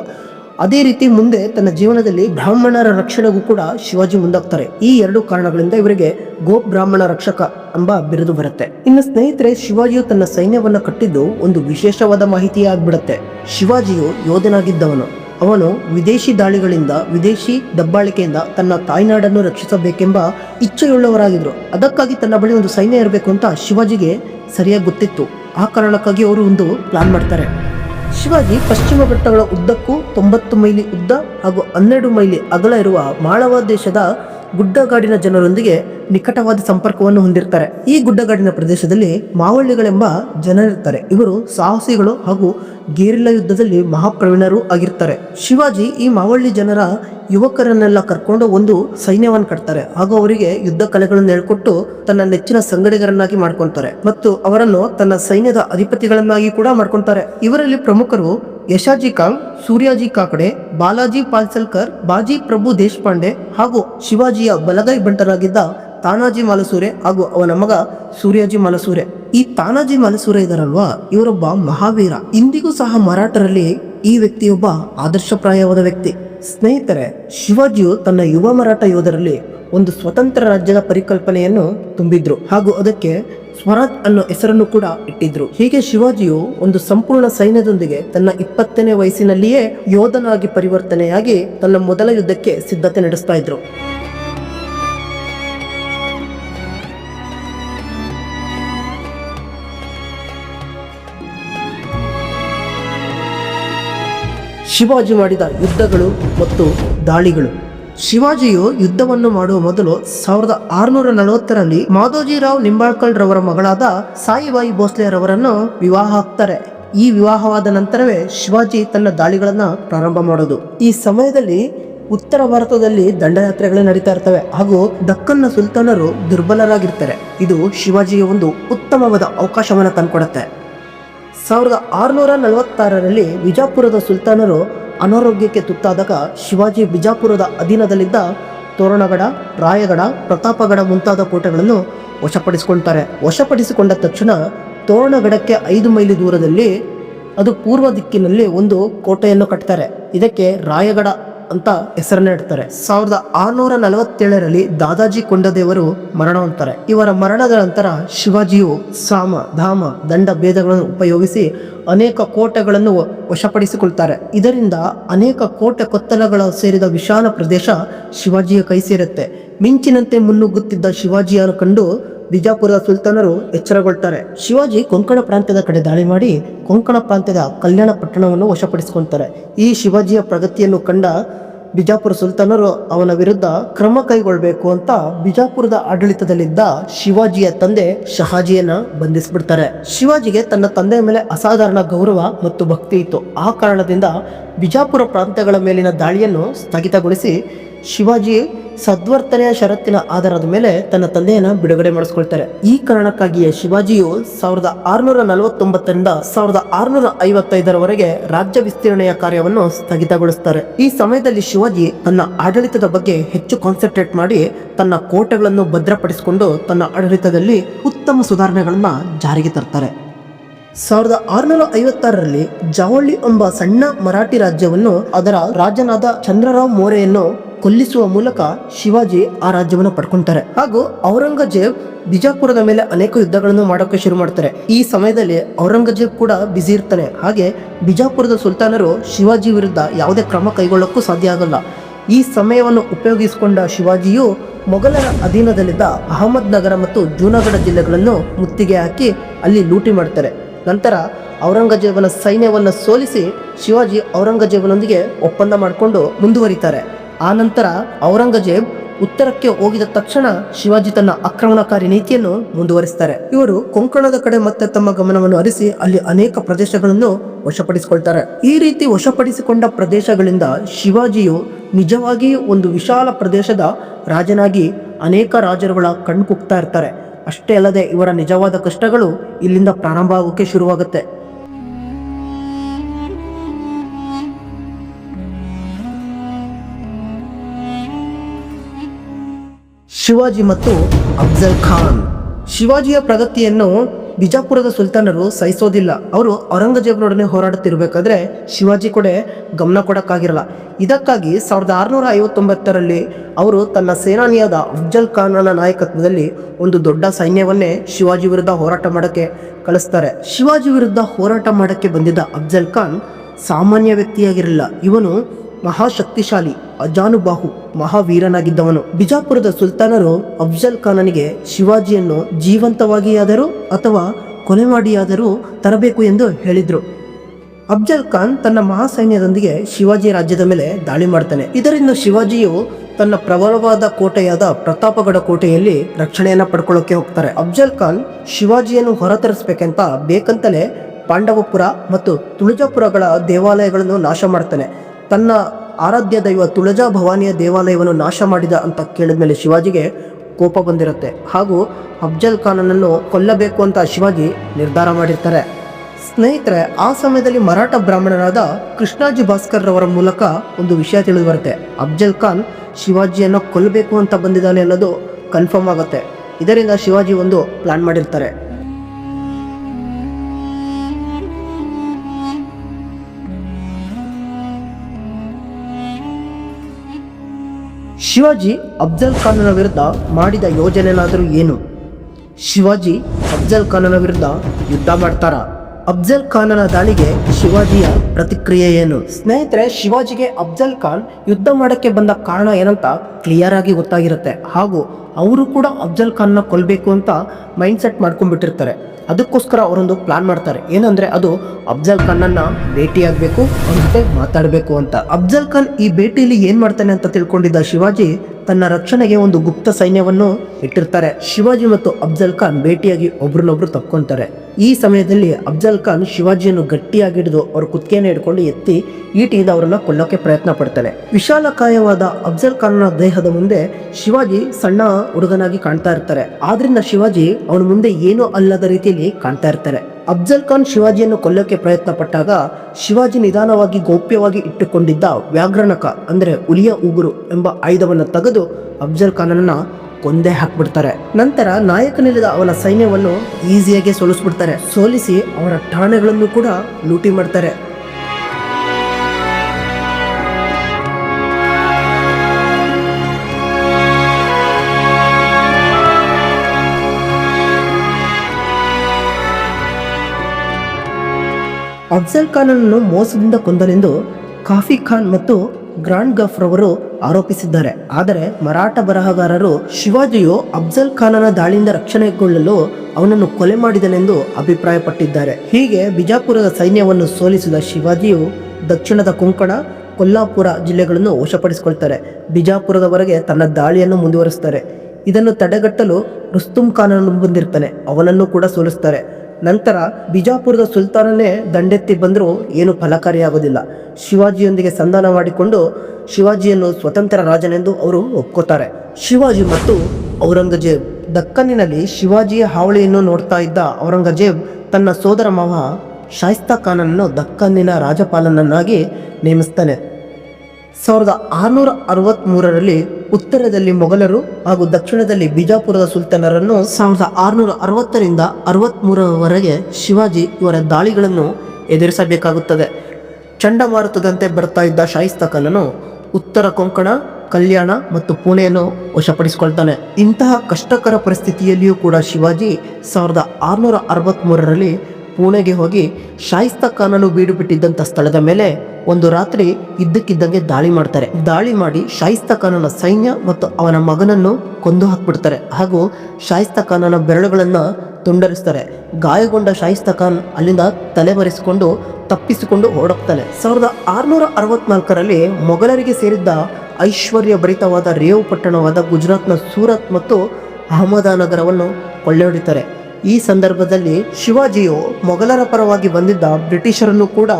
ಅದೇ ರೀತಿ ಮುಂದೆ ತನ್ನ ಜೀವನದಲ್ಲಿ ಬ್ರಾಹ್ಮಣರ ರಕ್ಷಣೆಗೂ ಕೂಡ ಶಿವಾಜಿ ಮುಂದಾಗ್ತಾರೆ. ಈ ಎರಡು ಕಾರಣಗಳಿಂದ ಇವರಿಗೆ ಗೋ ಬ್ರಾಹ್ಮಣ ರಕ್ಷಕ ಎಂಬ ಬಿರುದು ಬರುತ್ತೆ. ಇನ್ನು ಸ್ನೇಹಿತರೆ, ಶಿವಾಜಿಯು ತನ್ನ ಸೈನ್ಯವನ್ನ ಕಟ್ಟಿದ್ದು ಒಂದು ವಿಶೇಷವಾದ ಮಾಹಿತಿಯಾಗ್ಬಿಡುತ್ತೆ ಶಿವಾಜಿಯು ಯೋಧನಾಗಿದ್ದವನು. ಅವನು ವಿದೇಶಿ ದಾಳಿಗಳಿಂದ, ವಿದೇಶಿ ದಬ್ಬಾಳಿಕೆಯಿಂದ ತನ್ನ ತಾಯ್ನಾಡನ್ನು ರಕ್ಷಿಸಬೇಕೆಂಬ ಇಚ್ಛೆಯುಳ್ಳವರಾಗಿದ್ರು. ಅದಕ್ಕಾಗಿ ತನ್ನ ಬಳಿ ಒಂದು ಸೈನ್ಯ ಇರಬೇಕು ಅಂತ ಶಿವಾಜಿಗೆ ಸರಿಯಾಗಿ ಗೊತ್ತಿತ್ತು. ಆ ಕಾರಣಕ್ಕಾಗಿ ಅವರು ಒಂದು ಪ್ಲಾನ್ ಮಾಡ್ತಾರೆ. ಶಿವಾಜಿ ಪಶ್ಚಿಮ ಘಟ್ಟಗಳ ಉದ್ದಕ್ಕೂ ತೊಂಬತ್ತು ಮೈಲಿ ಉದ್ದ ಹಾಗೂ ಹನ್ನೆರಡು ಮೈಲಿ ಅಗಲ ಇರುವ ಮಾಳವ ದೇಶದ ಗುಡ್ಡಗಾಡಿನ ಜನರೊಂದಿಗೆ ನಿಕಟವಾದ ಸಂಪರ್ಕವನ್ನು ಹೊಂದಿರ್ತಾರೆ. ಈ ಗುಡ್ಡಗಾಡಿನ ಪ್ರದೇಶದಲ್ಲಿ ಮಾವಳ್ಳಿಗಳೆಂಬ ಜನರಿರ್ತಾರೆ. ಇವರು ಸಾಹಸಿಗಳು ಹಾಗೂ ಗೇರಿಲ್ಲ ಯುದ್ಧದಲ್ಲಿ ಮಹಾಪ್ರವೀಣರು ಆಗಿರ್ತಾರೆ. ಶಿವಾಜಿ ಈ ಮಾವಳ್ಳಿ ಜನರ ಯುವಕರನ್ನೆಲ್ಲ ಕರ್ಕೊಂಡು ಒಂದು ಸೈನ್ಯವನ್ನು ಕಟ್ತಾರೆ. ಹಾಗೂ ಅವರಿಗೆ ಯುದ್ಧ ಕಲೆಗಳನ್ನು ಹೇಳ್ಕೊಟ್ಟು ತನ್ನ ನೆಚ್ಚಿನ ಸಂಗಡಿಗರನ್ನಾಗಿ ಮಾಡ್ಕೊಂತಾರೆ ಮತ್ತು ಅವರನ್ನು ತನ್ನ ಸೈನ್ಯದ ಅಧಿಪತಿಗಳನ್ನಾಗಿ ಕೂಡ ಮಾಡ್ಕೊಂತಾರೆ ಇವರಲ್ಲಿ ಪ್ರಮುಖರು ಯಶಾಜಿ ಕಾಂಗ್, ಸೂರ್ಯಾಜಿ ಕಾಕಡೆ, ಬಾಲಾಜಿ ಪಾಲ್ಸಲ್ಕರ್, ಬಾಜಿ ಪ್ರಭು ದೇಶಪಾಂಡೆ ಹಾಗೂ ಶಿವಾಜಿಯ ಬಲಗೈ ಬಂಟರಾಗಿದ್ದ ತಾನಾಜಿ ಮಲಸೂರೆ ಹಾಗೂ ಅವನ ಮಗ ಸೂರ್ಯಾಜಿ ಮಲಸೂರೆ. ಈ ತಾನಾಜಿ ಮಲಸೂರೆ ಇದಾರಲ್ವಾ? ಇವರೊಬ್ಬ ಮಹಾವೀರ. ಇಂದಿಗೂ ಸಹ ಮರಾಠರಲ್ಲಿ ಈ ವ್ಯಕ್ತಿಯೊಬ್ಬ ಆದರ್ಶಪ್ರಾಯವಾದ ವ್ಯಕ್ತಿ. ಸ್ನೇಹಿತರೆ, ಶಿವಾಜಿಯು ತನ್ನ ಯುವ ಮರಾಠ ಯೋಧರಲ್ಲಿ ಒಂದು ಸ್ವತಂತ್ರ ರಾಜ್ಯದ ಪರಿಕಲ್ಪನೆಯನ್ನು ತುಂಬಿದ್ರು ಹಾಗೂ ಅದಕ್ಕೆ ಸ್ವರಾಜ್ ಅನ್ನೋ ಹೆಸರನ್ನು ಕೂಡ ಇಟ್ಟಿದ್ರು. ಹೀಗೆ ಶಿವಾಜಿಯು ಒಂದು ಸಂಪೂರ್ಣ ಸೈನ್ಯದೊಂದಿಗೆ ತನ್ನ ಇಪ್ಪತ್ತನೇ ವಯಸ್ಸಿನಲ್ಲಿಯೇ ಯೋಧನಾಗಿ ಪರಿವರ್ತನೆಯಾಗಿ ತನ್ನ ಮೊದಲ ಯುದ್ಧಕ್ಕೆ ಸಿದ್ಧತೆ ನಡೆಸ್ತಾ ಇದ್ರು. ಶಿವಾಜಿ ಮಾಡಿದ ಯುದ್ಧಗಳು ಮತ್ತು ದಾಳಿಗಳು. ಶಿವಾಜಿಯು ಯುದ್ಧವನ್ನು ಮಾಡುವ ಮೊದಲು ಸಾವಿರದ ಆರುನೂರ ನಲವತ್ತರಲ್ಲಿ ಮಾಧೋಜಿರಾವ್ ನಿಂಬಾಳ್ಕರ್ ರವರ ಮಗಳಾದ ಸಾಯಿಬಾಯಿ ಭೋಸ್ಲೆ ರವರನ್ನು ವಿವಾಹ ಆಗ್ತಾರೆ ಈ ವಿವಾಹವಾದ ನಂತರವೇ ಶಿವಾಜಿ ತನ್ನ ದಾಳಿಗಳನ್ನು ಪ್ರಾರಂಭ ಮಾಡೋದು. ಈ ಸಮಯದಲ್ಲಿ ಉತ್ತರ ಭಾರತದಲ್ಲಿ ದಂಡಯಾತ್ರೆಗಳು ನಡೀತಾ ಇರ್ತವೆ ಹಾಗೂ ದಕ್ಕನ್ನ ಸುಲ್ತಾನರು ದುರ್ಬಲರಾಗಿರ್ತಾರೆ. ಇದು ಶಿವಾಜಿಯ ಒಂದು ಉತ್ತಮವಾದ ಅವಕಾಶವನ್ನು ತಂದ್ಕೊಡುತ್ತೆ. ಸಾವಿರದ ಆರುನೂರ ನಲವತ್ತಾರರಲ್ಲಿ ವಿಜಾಪುರದ ಸುಲ್ತಾನರು ಅನಾರೋಗ್ಯಕ್ಕೆ ತುತ್ತಾದಾಗ ಶಿವಾಜಿ ಬಿಜಾಪುರದ ಅಧೀನದಲ್ಲಿದ್ದ ತೋರಣಗಡ, ರಾಯಗಡ, ಪ್ರತಾಪಗಡ ಮುಂತಾದ ಕೋಟೆಗಳನ್ನು ವಶಪಡಿಸಿಕೊಳ್ತಾರೆ. ವಶಪಡಿಸಿಕೊಂಡ ತಕ್ಷಣ ತೋರಣಗಡಕ್ಕೆ ಐದು ಮೈಲಿ ದೂರದಲ್ಲಿ ಅದು ಪೂರ್ವ ದಿಕ್ಕಿನಲ್ಲಿ ಒಂದು ಕೋಟೆಯನ್ನು ಕಟ್ತಾರೆ. ಇದಕ್ಕೆ ರಾಯಗಡ ಅಂತ ಹೆಸರನ್ನ ಇಡ್ತಾರೆ. ಸಾವಿರದ ಆರುನೂರ ನಲವತ್ತೇಳರಲ್ಲಿ ದಾದಾಜಿ ಕೊಂಡದೇವರು ಮರಣ ಹೊಂದ್ತಾರೆ ಇವರ ಮರಣದ ನಂತರ ಶಿವಾಜಿಯು ಸಾಮ, ಧಾಮ, ದಂಡ ಭೇದಗಳನ್ನು ಉಪಯೋಗಿಸಿ ಅನೇಕ ಕೋಟೆಗಳನ್ನು ವಶಪಡಿಸಿಕೊಳ್ತಾರೆ. ಇದರಿಂದ ಅನೇಕ ಕೋಟೆ ಕೊತ್ತಲಗಳ ಸೇರಿದ ವಿಶಾಲ ಪ್ರದೇಶ ಶಿವಾಜಿಯ ಕೈ ಸೇರುತ್ತೆ. ಮಿಂಚಿನಂತೆ ಮುನ್ನುಗ್ಗುತ್ತಿದ್ದ ಶಿವಾಜಿಯನ್ನು ಕಂಡು ಬಿಜಾಪುರದ ಸುಲ್ತಾನರು ಎಚ್ಚರಗೊಳ್ತಾರೆ. ಶಿವಾಜಿ ಕೊಂಕಣ ಪ್ರಾಂತ್ಯದ ಕಡೆ ದಾಳಿ ಮಾಡಿ ಕೊಂಕಣ ಪ್ರಾಂತ್ಯದ ಕಲ್ಯಾಣ ಪಟ್ಟಣವನ್ನು ವಶಪಡಿಸಿಕೊಳ್ತಾರೆ ಈ ಶಿವಾಜಿಯ ಪ್ರಗತಿಯನ್ನು ಕಂಡ ಬಿಜಾಪುರ ಸುಲ್ತಾನರು ಅವನ ವಿರುದ್ಧ ಕ್ರಮ ಕೈಗೊಳ್ಳಬೇಕು ಅಂತ ಬಿಜಾಪುರದ ಆಡಳಿತದಲ್ಲಿದ್ದ ಶಿವಾಜಿಯ ತಂದೆ ಶಹಾಜಿಯನ್ನ ಬಂಧಿಸಿಬಿಡ್ತಾರೆ. ಶಿವಾಜಿಗೆ ತನ್ನ ತಂದೆಯ ಮೇಲೆ ಅಸಾಧಾರಣ ಗೌರವ ಮತ್ತು ಭಕ್ತಿ ಇತ್ತು. ಆ ಕಾರಣದಿಂದ ಬಿಜಾಪುರ ಪ್ರಾಂತ್ಯಗಳ ಮೇಲಿನ ದಾಳಿಯನ್ನು ಸ್ಥಗಿತಗೊಳಿಸಿ ಶಿವಾಜಿ ಸದ್ವರ್ತನೆಯ ಷರತ್ತಿನ ಆಧಾರದ ಮೇಲೆ ತನ್ನ ತಂದೆಯನ್ನು ಬಿಡುಗಡೆ ಮಾಡಿಸ್ಕೊಳ್ತಾರೆ. ಈ ಕಾರಣಕ್ಕಾಗಿಯೇ ಶಿವಾಜಿಯು ಸಾವಿರದ ಆರುನೂರ ನಲವತ್ತೊಂಬತ್ತರಿಂದ ಸಾವಿರದ ಆರುನೂರ ಐವತ್ತೈದರವರೆಗೆ ರಾಜ್ಯ ವಿಸ್ತರಣೆಯ ಕಾರ್ಯವನ್ನು ಸ್ಥಗಿತಗೊಳಿಸುತ್ತಾರೆ ಈ ಸಮಯದಲ್ಲಿ ಶಿವಾಜಿ ತನ್ನ ಆಡಳಿತದ ಬಗ್ಗೆ ಹೆಚ್ಚು ಕಾನ್ಸಂಟ್ರೇಟ್ ಮಾಡಿ ತನ್ನ ಕೋಟೆಗಳನ್ನು ಭದ್ರಪಡಿಸಿಕೊಂಡು ತನ್ನ ಆಡಳಿತದಲ್ಲಿ ಉತ್ತಮ ಸುಧಾರಣೆಗಳನ್ನ ಜಾರಿಗೆ ತರ್ತಾರೆ. ಸಾವಿರದ ಆರುನೂರ ಐವತ್ತಾರರಲ್ಲಿ ಜಾವಳ್ಳಿ ಎಂಬ ಸಣ್ಣ ಮರಾಠಿ ರಾಜ್ಯವನ್ನು ಅದರ ರಾಜನಾದ ಚಂದ್ರರಾವ್ ಮೋರೆಯನ್ನು ಕೊಲ್ಲಿಸುವ ಮೂಲಕ ಶಿವಾಜಿ ಆ ರಾಜ್ಯವನ್ನು ಪಡ್ಕೊಂತಾರೆ. ಹಾಗೂ ಔರಂಗಜೇಬ್ ಬಿಜಾಪುರದ ಮೇಲೆ ಅನೇಕ ಯುದ್ಧಗಳನ್ನು ಮಾಡೋಕೆ ಶುರು ಮಾಡ್ತಾರೆ. ಈ ಸಮಯದಲ್ಲಿ ಔರಂಗಜೇಬ್ ಕೂಡ ಬ್ಯುಸಿ ಇರ್ತಾನೆ. ಹಾಗೆ ಬಿಜಾಪುರದ ಸುಲ್ತಾನರು ಶಿವಾಜಿ ವಿರುದ್ಧ ಯಾವುದೇ ಕ್ರಮ ಕೈಗೊಳ್ಳಕ್ಕೂ ಸಾಧ್ಯ ಆಗಲ್ಲ. ಈ ಸಮಯವನ್ನು ಉಪಯೋಗಿಸಿಕೊಂಡ ಶಿವಾಜಿಯು ಮೊಘಲರ ಅಧೀನದಲ್ಲಿದ್ದ ಅಹಮದ್ ನಗರ ಮತ್ತು ಜೂನಾಗಢ ಜಿಲ್ಲೆಗಳನ್ನು ಮುತ್ತಿಗೆ ಹಾಕಿ ಅಲ್ಲಿ ಲೂಟಿ ಮಾಡ್ತಾರೆ. ನಂತರ ಔರಂಗಜೇಬನ ಸೈನ್ಯವನ್ನು ಸೋಲಿಸಿ ಶಿವಾಜಿ ಔರಂಗಜೇಬನೊಂದಿಗೆ ಒಪ್ಪಂದ ಮಾಡಿಕೊಂಡು ಮುಂದುವರಿತಾರೆ. ಆ ನಂತರ ಔರಂಗಜೇಬ್ ಉತ್ತರಕ್ಕೆ ಹೋಗಿದ ತಕ್ಷಣ ಶಿವಾಜಿ ತನ್ನ ಆಕ್ರಮಣಕಾರಿ ನೀತಿಯನ್ನು ಮುಂದುವರಿಸ್ತಾರೆ. ಇವರು ಕೊಂಕಣದ ಕಡೆ ಮತ್ತೆ ತಮ್ಮ ಗಮನವನ್ನು ಹರಿಸಿ ಅಲ್ಲಿ ಅನೇಕ ಪ್ರದೇಶಗಳನ್ನು ವಶಪಡಿಸಿಕೊಳ್ತಾರೆ. ಈ ರೀತಿ ವಶಪಡಿಸಿಕೊಂಡ ಪ್ರದೇಶಗಳಿಂದ ಶಿವಾಜಿಯು ನಿಜವಾಗಿಯೂ ಒಂದು ವಿಶಾಲ ಪ್ರದೇಶದ ರಾಜನಾಗಿ ಅನೇಕ ರಾಜರುಗಳ ಕಣ್ಣು ಕುಗ್ತಾ ಇರ್ತಾರೆ. ಅಷ್ಟೇ ಅಲ್ಲದೆ ಇವರ ನಿಜವಾದ ಕಷ್ಟಗಳು ಇಲ್ಲಿಂದ ಪ್ರಾರಂಭ ಆಗೋಕ್ಕೆ ಶುರುವಾಗುತ್ತೆ. ಶಿವಾಜಿ ಮತ್ತು ಅಫ್ಜಲ್ ಖಾನ್. ಶಿವಾಜಿಯ ಪ್ರಗತಿಯನ್ನು ಬಿಜಾಪುರದ ಸುಲ್ತಾನರು ಸಹಿಸೋದಿಲ್ಲ. ಅವರು ಔರಂಗಜೇಬ್ನೊಡನೆ ಹೋರಾಡುತ್ತಿರಬೇಕಾದ್ರೆ ಶಿವಾಜಿ ಕೂಡ ಗಮನ ಕೊಡೋಕ್ಕಾಗಿರಲ್ಲ. ಇದಕ್ಕಾಗಿ ಸಾವಿರದ ಆರುನೂರ ಐವತ್ತೊಂಬತ್ತರಲ್ಲಿ ಅವರು ತನ್ನ ಸೇನಾನಿಯಾದ ಅಫ್ಜಲ್ ಖಾನನ ನಾಯಕತ್ವದಲ್ಲಿ ಒಂದು ದೊಡ್ಡ ಸೈನ್ಯವನ್ನೇ ಶಿವಾಜಿ ವಿರುದ್ಧ ಹೋರಾಟ ಮಾಡೋಕ್ಕೆ ಕಳಿಸ್ತಾರೆ. ಶಿವಾಜಿ ವಿರುದ್ಧ ಹೋರಾಟ ಮಾಡೋಕ್ಕೆ ಬಂದಿದ್ದ ಅಫ್ಜಲ್ ಖಾನ್ ಸಾಮಾನ್ಯ ವ್ಯಕ್ತಿಯಾಗಿರಲಿಲ್ಲ. ಇವನು ಮಹಾಶಕ್ತಿಶಾಲಿ, ಅಜಾನುಬಾಹು ಮಹಾವೀರನಾಗಿದ್ದವನು. ಬಿಜಾಪುರದ ಸುಲ್ತಾನರು ಅಫ್ಜಲ್ ಖಾನನಿಗೆ ಶಿವಾಜಿಯನ್ನು ಜೀವಂತವಾಗಿಯಾದರೂ ಅಥವಾ ಕೊಲೆ ಮಾಡಿಯಾದರೂ ತರಬೇಕು ಎಂದು ಹೇಳಿದ್ರು. ಅಫ್ಜಲ್ ಖಾನ್ ತನ್ನ ಮಹಾಸೈನ್ಯದೊಂದಿಗೆ ಶಿವಾಜಿ ರಾಜ್ಯದ ಮೇಲೆ ದಾಳಿ ಮಾಡ್ತಾನೆ. ಇದರಿಂದ ಶಿವಾಜಿಯು ತನ್ನ ಪ್ರಬಲವಾದ ಕೋಟೆಯಾದ ಪ್ರತಾಪಗಡ ಕೋಟೆಯಲ್ಲಿ ರಕ್ಷಣೆಯನ್ನು ಪಡ್ಕೊಳ್ಳೋಕೆ ಹೋಗ್ತಾರೆ. ಅಫ್ಜಲ್ ಖಾನ್ ಶಿವಾಜಿಯನ್ನು ಹೊರತರಿಸ್ಬೇಕಂತ ಬೇಕಂತಲೇ ಪಾಂಡವಪುರ ಮತ್ತು ತುಳಜಾಪುರಗಳ ದೇವಾಲಯಗಳನ್ನು ನಾಶ ಮಾಡ್ತಾನೆ. ತನ್ನ ಆರಾಧ್ಯ ದೈವ ತುಳಜಾ ಭವಾನಿಯ ದೇವಾಲಯವನ್ನು ನಾಶ ಮಾಡಿದ ಅಂತ ಕೇಳಿದ ಮೇಲೆ ಶಿವಾಜಿಗೆ ಕೋಪ ಬಂದಿರುತ್ತೆ. ಹಾಗೂ ಅಫ್ಜಲ್ ಖಾನನನ್ನು ಕೊಲ್ಲಬೇಕು ಅಂತ ಶಿವಾಜಿ ನಿರ್ಧಾರ ಮಾಡಿರ್ತಾರೆ. ಸ್ನೇಹಿತರೆ, ಆ ಸಮಯದಲ್ಲಿ ಮರಾಠ ಬ್ರಾಹ್ಮಣರಾದ ಕೃಷ್ಣಾಜಿ ಭಾಸ್ಕರ್ ರವರ ಮೂಲಕ ಒಂದು ವಿಷಯ ತಿಳಿದು ಬರುತ್ತೆ. ಅಫ್ಜಲ್ ಖಾನ್ ಶಿವಾಜಿಯನ್ನು ಕೊಲ್ಲಬೇಕು ಅಂತ ಬಂದಿದ್ದಾನೆ ಅನ್ನೋದು ಕನ್ಫರ್ಮ್ ಆಗುತ್ತೆ. ಇದರಿಂದ ಶಿವಾಜಿ ಒಂದು ಪ್ಲಾನ್ ಮಾಡಿರ್ತಾರೆ. ಶಿವಾಜಿ ಅಫ್ಜಲ್ ಖಾನನ ವಿರುದ್ಧ ಮಾಡಿದ ಯೋಜನೆನಾದರೂ ಏನು? ಶಿವಾಜಿ ಅಫ್ಜಲ್ ಖಾನನ ವಿರುದ್ಧ ಯುದ್ಧ ಮಾಡ್ತಾರ? ಅಫ್ಜಲ್ ಖಾನನ ದಾಳಿಗೆ ಶಿವಾಜಿಯ ಪ್ರತಿಕ್ರಿಯೆ ಏನು? ಸ್ನೇಹಿತರೆ, ಶಿವಾಜಿಗೆ ಅಫ್ಜಲ್ ಖಾನ್ ಯುದ್ಧ ಮಾಡೋಕ್ಕೆ ಬಂದ ಕಾರಣ ಏನಂತ ಕ್ಲಿಯರ್ ಆಗಿ ಗೊತ್ತಾಗಿರುತ್ತೆ. ಹಾಗೂ ಅವರು ಕೂಡ ಅಫ್ಜಲ್ ಖಾನ್ನ ಕೊಲ್ಲಬೇಕು ಅಂತ ಮೈಂಡ್ ಸೆಟ್ ಮಾಡ್ಕೊಂಡ್ಬಿಟ್ಟಿರ್ತಾರೆ. ಅದಕ್ಕೋಸ್ಕರ ಅವರೊಂದು ಪ್ಲಾನ್ ಮಾಡ್ತಾರೆ. ಏನಂದ್ರೆ ಅದು ಅಫ್ಜಲ್ ಖಾನನ್ನ ಭೇಟಿಯಾಗಬೇಕು, ಅವ್ರ ಜೊತೆ ಮಾತಾಡಬೇಕು ಅಂತ. ಅಫ್ಜಲ್ ಖಾನ್ ಈ ಭೇಟಿಯಲ್ಲಿ ಏನು ಮಾಡ್ತಾನೆ ಅಂತ ತಿಳ್ಕೊಂಡಿದ್ದ ಶಿವಾಜಿ? ತನ್ನ ರಕ್ಷಣೆಗೆ ಒಂದು ಗುಪ್ತ ಸೈನ್ಯವನ್ನು ಇಟ್ಟಿರ್ತಾರೆ. ಶಿವಾಜಿ ಮತ್ತು ಅಫ್ಜಲ್ ಖಾನ್ ಭೇಟಿಯಾಗಿ ಒಬ್ರನ್ನೊಬ್ರು ತಕ್ಕೊಂತಾರೆ ಈ ಸಮಯದಲ್ಲಿ ಅಫ್ಜಲ್ ಖಾನ್ ಶಿವಾಜಿಯನ್ನು ಗಟ್ಟಿಯಾಗಿ ಹಿಡಿದು ಅವರ ಕುತ್ತಿಗೆಯನ್ನು ಹಿಡ್ಕೊಂಡು ಎತ್ತಿ ಈಟಿಯಿಂದ ಅವರನ್ನ ಕೊಲ್ಲೋಕೆ ಪ್ರಯತ್ನ ಪಡ್ತಾನೆ. ವಿಶಾಲಕಾಯವಾದ ಅಫ್ಜಲ್ ಖಾನ್ನ ದೇಹದ ಮುಂದೆ ಶಿವಾಜಿ ಸಣ್ಣ ಹುಡುಗನಾಗಿ ಕಾಣ್ತಾ ಇರ್ತಾರೆ. ಆದ್ರಿಂದ ಶಿವಾಜಿ ಅವನ ಮುಂದೆ ಏನೂ ಅಲ್ಲದ ರೀತಿಯಲ್ಲಿ ಕಾಣ್ತಾ ಇರ್ತಾರೆ. ಅಫ್ಜಲ್ ಖಾನ್ ಶಿವಾಜಿಯನ್ನು ಕೊಲ್ಲೋಕೆ ಪ್ರಯತ್ನ ಪಟ್ಟಾಗ ಶಿವಾಜಿ ನಿಧಾನವಾಗಿ ಗೌಪ್ಯವಾಗಿ ಇಟ್ಟುಕೊಂಡಿದ್ದ ವ್ಯಾಘ್ರಣಕ ಅಂದರೆ ಹುಲಿಯ ಉಗುರು ಎಂಬ ಆಯುಧವನ್ನು ತೆಗೆದು ಅಫ್ಜಲ್ ಖಾನನನ್ನು ಕೊಂದೇ ಹಾಕ್ಬಿಡ್ತಾರೆ. ನಂತರ ನಾಯಕನಿಲ್ಲದ ಅವನ ಸೈನ್ಯವನ್ನು ಈಸಿಯಾಗಿ ಸೋಲಿಸ್ಬಿಡ್ತಾರೆ. ಸೋಲಿಸಿ ಅವರ ಠಾಣೆಗಳನ್ನು ಕೂಡ ಲೂಟಿ ಮಾಡ್ತಾರೆ. ಅಫ್ಜಲ್ ಖಾನನನ್ನು ಮೋಸದಿಂದ ಕೊಂದನೆಂದು ಕಾಫಿ ಖಾನ್ ಮತ್ತು ಗ್ರಾಂಡ್ ಗಫ್ ರವರು ಆರೋಪಿಸಿದ್ದಾರೆ. ಆದರೆ ಮರಾಠ ಬರಹಗಾರರು ಶಿವಾಜಿಯು ಅಫ್ಜಲ್ ಖಾನನ ದಾಳಿಯಿಂದ ರಕ್ಷಣೆಗೊಳ್ಳಲು ಅವನನ್ನು ಕೊಲೆ ಮಾಡಿದನೆಂದು ಅಭಿಪ್ರಾಯಪಟ್ಟಿದ್ದಾರೆ. ಹೀಗೆ ಬಿಜಾಪುರದ ಸೈನ್ಯವನ್ನು ಸೋಲಿಸಿದ ಶಿವಾಜಿಯು ದಕ್ಷಿಣದ ಕೊಂಕಣ, ಕೊಲ್ಲಾಪುರ ಜಿಲ್ಲೆಗಳನ್ನು ವಶಪಡಿಸಿಕೊಳ್ತಾರೆ. ಬಿಜಾಪುರದವರೆಗೆ ತನ್ನ ದಾಳಿಯನ್ನು ಮುಂದುವರಿಸುತ್ತಾರೆ. ಇದನ್ನು ತಡೆಗಟ್ಟಲು ರುಸ್ತುಂ ಖಾನನ್ನು ಬಂದಿರ್ತಾನೆ. ಅವನನ್ನು ಕೂಡ ಸೋಲಿಸ್ತಾರೆ. ನಂತರ ಬಿಜಾಪುರದ ಸುಲ್ತಾನನೇ ದಂಡೆತ್ತಿ ಬಂದರೂ ಏನು ಫಲಕಾರಿಯಾಗೋದಿಲ್ಲ ಶಿವಾಜಿಯೊಂದಿಗೆ ಸಂಧಾನ ಮಾಡಿಕೊಂಡು ಶಿವಾಜಿಯನ್ನು ಸ್ವತಂತ್ರ ರಾಜನೆಂದು ಅವರು ಒಪ್ಕೋತಾರೆ. ಶಿವಾಜಿ ಮತ್ತು ಔರಂಗಜೇಬ್. ದಕ್ಕನ್ನಿನಲ್ಲಿ ಶಿವಾಜಿಯ ಹಾವಳಿಯನ್ನು ನೋಡ್ತಾ ಇದ್ದ ಔರಂಗಜೇಬ್ ತನ್ನ ಸೋದರ ಮಾವ ಶಾಯಿಸ್ತಾ ಖಾನನ್ನು ದಕ್ಕನ್ನಿನ ರಾಜಪಾಲನನ್ನಾಗಿ ನೇಮಿಸ್ತಾನೆ. ಸಾವಿರದ ಆರುನೂರ ಅರವತ್ತ್ಮೂರರಲ್ಲಿ ಉತ್ತರದಲ್ಲಿ ಮೊಘಲರು ಹಾಗೂ ದಕ್ಷಿಣದಲ್ಲಿ ಬಿಜಾಪುರದ ಸುಲ್ತಾನರನ್ನು ಸಾವಿರದ ಆರುನೂರ ಅರವತ್ತರಿಂದ ಅರವತ್ತ್ಮೂರರವರೆಗೆ ಶಿವಾಜಿ ಇವರ ದಾಳಿಗಳನ್ನು ಎದುರಿಸಬೇಕಾಗುತ್ತದೆ. ಚಂಡಮಾರುತದಂತೆ ಬರ್ತಾ ಇದ್ದ ಶಾಯಿಸ್ತಾ ಉತ್ತರ ಕೊಂಕಣ, ಕಲ್ಯಾಣ ಮತ್ತು ಪುಣೆಯನ್ನು ವಶಪಡಿಸಿಕೊಳ್ತಾನೆ. ಇಂತಹ ಕಷ್ಟಕರ ಪರಿಸ್ಥಿತಿಯಲ್ಲಿಯೂ ಕೂಡ ಶಿವಾಜಿ ಸಾವಿರದ ಆರುನೂರ ಅರವತ್ತ್ಮೂರರಲ್ಲಿ ಪುಣೆಗೆ ಹೋಗಿ ಶಾಯಿಸ್ತಾ ಖಾನನು ಬೀಡು ಬಿಟ್ಟಿದ್ದಂಥ ಸ್ಥಳದ ಮೇಲೆ ಒಂದು ರಾತ್ರಿ ಇದ್ದಕ್ಕಿದ್ದಂಗೆ ದಾಳಿ ಮಾಡ್ತಾರೆ. ದಾಳಿ ಮಾಡಿ ಶಾಯಿಸ್ತಾ ಖಾನನ ಸೈನ್ಯ ಮತ್ತು ಅವನ ಮಗನನ್ನು ಕೊಂದು ಹಾಕ್ಬಿಡ್ತಾರೆ. ಹಾಗೂ ಶಾಯಿಸ್ತ ಖಾನನ ಬೆರಳುಗಳನ್ನು ತುಂಡರಿಸ್ತಾರೆ. ಗಾಯಗೊಂಡ ಶಾಯಿಸ್ತಾ ಖಾನ್ ಅಲ್ಲಿಂದ ತಲೆಮರೆಸಿಕೊಂಡು ತಪ್ಪಿಸಿಕೊಂಡು ಓಡೋಗ್ತಾನೆ. ಸಾವಿರದ ಆರುನೂರ ಅರವತ್ನಾಲ್ಕರಲ್ಲಿ ಮೊಘಲರಿಗೆ ಸೇರಿದ್ದ ಐಶ್ವರ್ಯ ಭರಿತವಾದ ರೇವು ಪಟ್ಟಣವಾದ ಗುಜರಾತ್ನ ಸೂರತ್ ಮತ್ತು ಅಹಮದಾನಗರವನ್ನು ಕೊಳ್ಳೆ ಈ ಸಂದರ್ಭದಲ್ಲಿ ಶಿವಾಜಿಯು ಮೊಘಲರ ಪರವಾಗಿ ಬಂದಿದ್ದ ಬ್ರಿಟಿಷರನ್ನು ಕೂಡ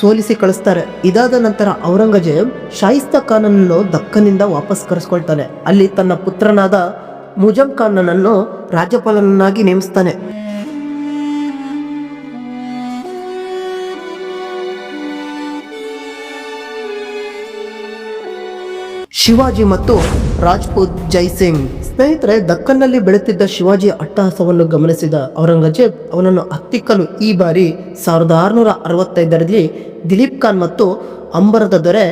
ಸೋಲಿಸಿ ಕಳಿಸ್ತಾರೆ. ಇದಾದ ನಂತರ ಔರಂಗಜೇಬ್ ಶಾಯಿಸ್ತಾ ಖಾನನನ್ನು ದಕ್ಕನಿಂದ ವಾಪಸ್ ಕರೆಸ್ಕೊಳ್ತಾನೆ. ಅಲ್ಲಿ ತನ್ನ ಪುತ್ರನಾದ ಮುಜಮ್ ಖಾನನನ್ನು ರಾಜ್ಯಪಾಲನನ್ನಾಗಿ ನೇಮಿಸ್ತಾನೆ. ಶಿವಾಜಿ ಮತ್ತು ರಾಜ್ಪೂತ್ ಜೈಸಿಂಗ್ ಸ್ನೇಹಿತರೆ, ದಕ್ಕನ್ನಲ್ಲಿ ಬೆಳೆತಿದ್ದ ಶಿವಾಜಿ ಅಟ್ಟಹಾಸವನ್ನು ಗಮನಿಸಿದ ಔರಂಗಜೇಬ್ ಅವನನ್ನು ಹತ್ತಿಕ್ಕಲು ಈ ಬಾರಿ ಸಾವಿರದ ಆರುನೂರ ಅರವತ್ತೈದರಲ್ಲಿ ದಿಲೀಪ್ ಖಾನ್ ಮತ್ತು ಅಂಬರದ ದೊರೆ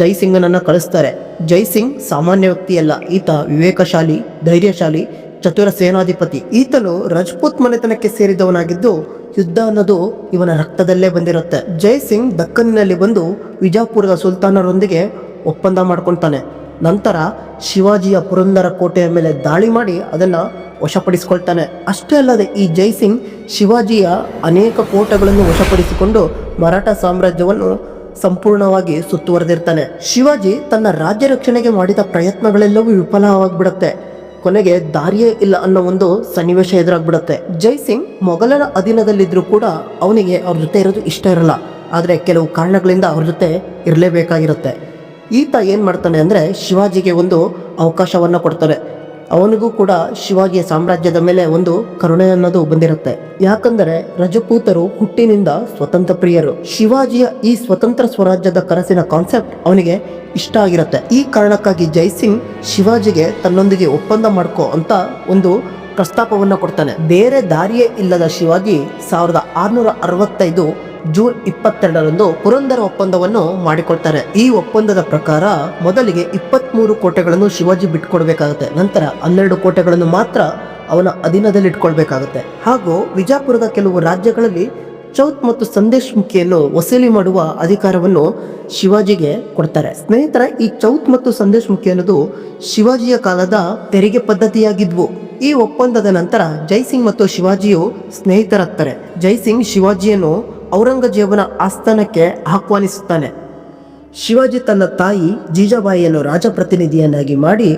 ಜೈಸಿಂಗನನ್ನು ಕಳಿಸ್ತಾರೆ. ಜೈಸಿಂಗ್ ಸಾಮಾನ್ಯ ವ್ಯಕ್ತಿಯಲ್ಲ. ಈತ ವಿವೇಕಶಾಲಿ, ಧೈರ್ಯಶಾಲಿ, ಚತುರ ಸೇನಾಧಿಪತಿ. ಈತನು ರಜಪೂತ್ ಮನೆತನಕ್ಕೆ ಸೇರಿದವನಾಗಿದ್ದು ಯುದ್ಧ ಅನ್ನೋದು ಇವನ ರಕ್ತದಲ್ಲೇ ಬಂದಿರುತ್ತೆ. ಜೈಸಿಂಗ್ ದಕ್ಕನ್ನಲ್ಲಿ ಬಂದು ವಿಜಾಪುರದ ಸುಲ್ತಾನರೊಂದಿಗೆ ಒಪ್ಪಂದ ಮಾಡ್ಕೊತಾನೆ ನಂತರ ಶಿವಾಜಿಯ ಪುರಂದರ ಕೋಟೆಯ ಮೇಲೆ ದಾಳಿ ಮಾಡಿ ಅದನ್ನು ವಶಪಡಿಸಿಕೊಳ್ತಾನೆ. ಅಷ್ಟೇ ಅಲ್ಲದೆ ಈ ಜೈಸಿಂಗ್ ಶಿವಾಜಿಯ ಅನೇಕ ಕೋಟೆಗಳನ್ನು ವಶಪಡಿಸಿಕೊಂಡು ಮರಾಠ ಸಾಮ್ರಾಜ್ಯವನ್ನು ಸಂಪೂರ್ಣವಾಗಿ ಸುತ್ತುವರೆದಿರ್ತಾನೆ. ಶಿವಾಜಿ ತನ್ನ ರಾಜ್ಯ ರಕ್ಷಣೆಗೆ ಮಾಡಿದ ಪ್ರಯತ್ನಗಳೆಲ್ಲವೂ ವಿಫಲವಾಗಿಬಿಡುತ್ತೆ. ಕೊನೆಗೆ ದಾರಿಯೇ ಇಲ್ಲ ಅನ್ನೋ ಒಂದು ಸನ್ನಿವೇಶ ಎದುರಾಗ್ಬಿಡುತ್ತೆ. ಜೈಸಿಂಗ್ ಮೊಘಲರ ಅಧೀನದಲ್ಲಿದ್ದರೂ ಕೂಡ ಅವನಿಗೆ ಅವ್ರ ಜೊತೆ ಇರೋದು ಇಷ್ಟ ಇರಲ್ಲ. ಆದರೆ ಕೆಲವು ಕಾರಣಗಳಿಂದ ಅವ್ರ ಜೊತೆ ಇರಲೇಬೇಕಾಗಿರುತ್ತೆ. ಈತ ಏನು ಮಾಡ್ತಾನೆ ಅಂದರೆ ಶಿವಾಜಿಗೆ ಒಂದು ಅವಕಾಶವನ್ನು ಕೊಡ್ತಾರೆ ಅವನಿಗೂ ಕೂಡ ಶಿವಾಜಿಯ ಸಾಮ್ರಾಜ್ಯದ ಮೇಲೆ ಒಂದು ಕರುಣೆ ಅನ್ನೋದು ಬಂದಿರುತ್ತೆ. ಯಾಕಂದರೆ ರಜಪೂತರು ಹುಟ್ಟಿನಿಂದ ಸ್ವತಂತ್ರ ಪ್ರಿಯರು. ಶಿವಾಜಿಯ ಈ ಸ್ವತಂತ್ರ ಸ್ವರಾಜ್ಯದ ಕನಸಿನ ಕಾನ್ಸೆಪ್ಟ್ ಅವನಿಗೆ ಇಷ್ಟ ಆಗಿರುತ್ತೆ. ಈ ಕಾರಣಕ್ಕಾಗಿ ಜೈಸಿಂಗ್ ಶಿವಾಜಿಗೆ ತನ್ನೊಂದಿಗೆ ಒಪ್ಪಂದ ಮಾಡ್ಕೋ ಅಂತ ಒಂದು ಪ್ರಸ್ತಾಪವನ್ನು ಕೊಡ್ತಾನೆ. ಬೇರೆ ದಾರಿಯೇ ಇಲ್ಲದ ಶಿವಾಜಿ ಸಾವಿರದ ಆರುನೂರ ಅರವತ್ತೈದು ಜೂನ್ ಇಪ್ಪತ್ತೆರಡರಂದು ಪುರಂದರ ಒಪ್ಪಂದವನ್ನು ಮಾಡಿಕೊಳ್ತಾರೆ ಈ ಒಪ್ಪಂದದ ಪ್ರಕಾರ ಮೊದಲಿಗೆ ಇಪ್ಪತ್ಮೂರು ಕೋಟೆಗಳನ್ನು ಶಿವಾಜಿ ಬಿಟ್ಕೊಡ್ಬೇಕಾಗುತ್ತೆ ನಂತರ ಹನ್ನೆರಡು ಕೋಟೆಗಳನ್ನು ಮಾತ್ರ ಅವನ ಅಧೀನದಲ್ಲಿ ಇಟ್ಕೊಳ್ಬೇಕಾಗುತ್ತೆ ಹಾಗೂ ವಿಜಾಪುರದ ಕೆಲವು ರಾಜ್ಯಗಳಲ್ಲಿ ಚೌತ್ ಮತ್ತು ಸಂದೇಶ್ ಮುಖಿಯನ್ನು ವಸೂಲಿ ಮಾಡುವ ಅಧಿಕಾರವನ್ನು ಶಿವಾಜಿಗೆ ಕೊಡ್ತಾರೆ. ಸ್ನೇಹಿತರ, ಈ ಚೌತ್ ಮತ್ತು ಸಂದೇಶ್ ಮುಖಿ ಅನ್ನೋದು ಶಿವಾಜಿಯ ಕಾಲದ ತೆರಿಗೆ ಪದ್ಧತಿಯಾಗಿದ್ವು. ಈ ಒಪ್ಪಂದದ ನಂತರ ಜೈಸಿಂಗ್ ಮತ್ತು ಶಿವಾಜಿಯು ಸ್ನೇಹಿತರಾಗ್ತಾರೆ. ಜೈಸಿಂಗ್ ಶಿವಾಜಿಯನ್ನು ಔರಂಗಜೇಬನ ಆಸ್ಥಾನಕ್ಕೆ ಆಹ್ವಾನಿಸುತ್ತಾನೆ. ಶಿವಾಜಿ ತನ್ನ ತಾಯಿ ಜೀಜಾಬಾಯಿಯನ್ನು ರಾಜಪ್ರತಿನಿಧಿಯನ್ನಾಗಿ ಮಾಡಿ